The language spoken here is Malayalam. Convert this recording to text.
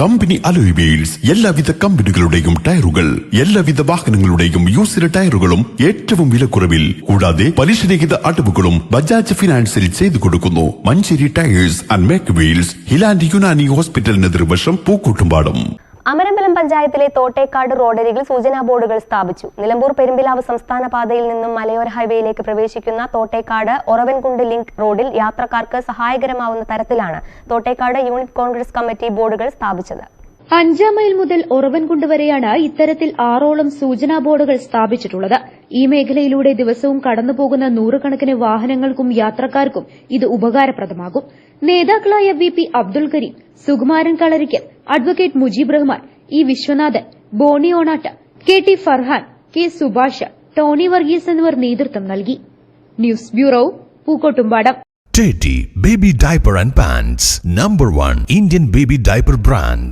കമ്പനി അലോയ് വീൽസ് എല്ലാവിധ കമ്പനികളുടെയും ടയറുകൾ എല്ലാവിധ വാഹനങ്ങളുടെയും യൂസിലെ ടയറുകളും ഏറ്റവും വിലക്കുറവിൽ കൂടാതെ പലിശരഹിത അടവുകളും ബജാജ് ഫിനാൻസിൽ ചെയ്തു കൊടുക്കുന്നു. Manjeri tyres and make wheels Highland Unani ഹോസ്പിറ്റലിന് പൂക്കൂട്ടുംപാടും പൂക്കൂട്ടുംപാടം. അമരമ്പലം പഞ്ചായത്തിലെ തോട്ടേക്കാട് റോഡരികിൽ സൂചനാ ബോർഡുകൾ സ്ഥാപിച്ചു. നിലമ്പൂർ പെരുമ്പിലാവ് സംസ്ഥാന പാതയിൽ നിന്നും മലയോര ഹൈവേയിലേക്ക് പ്രവേശിക്കുന്ന തോട്ടേക്കാട് ഒറവൻകുണ്ട് ലിങ്ക് റോഡിൽ യാത്രക്കാർക്ക് സഹായകരമാവുന്ന തരത്തിലാണ് തോട്ടേക്കാട് യൂണിറ്റ് കോൺഗ്രസ് കമ്മിറ്റി ബോർഡുകൾ സ്ഥാപിച്ചത്. അഞ്ചാം മൈൽ മുതൽ ഉറവൻകുണ്ട് വരെയാണ് ഇത്തരത്തിൽ ആറോളം സൂചനാ ബോർഡുകൾ സ്ഥാപിച്ചിട്ടുള്ളത്. ഈ മേഖലയിലൂടെ ദിവസവും കടന്നുപോകുന്ന നൂറുകണക്കിന് വാഹനങ്ങൾക്കും യാത്രക്കാർക്കും ഇത് ഉപകാരപ്രദമാകും. നേതാക്കളായ V P Abdul Karim Sukumaran Kalarikkal advocate Mujeeb Rahman E Viswanathan Boney Onatt K T Farhan K Subhash Tony Varghese എന്നിവർ നേതൃത്വം നൽകി news bureau Pookkottumpadam Teddy baby Diaper and Pants, number one Indian baby diaper brand.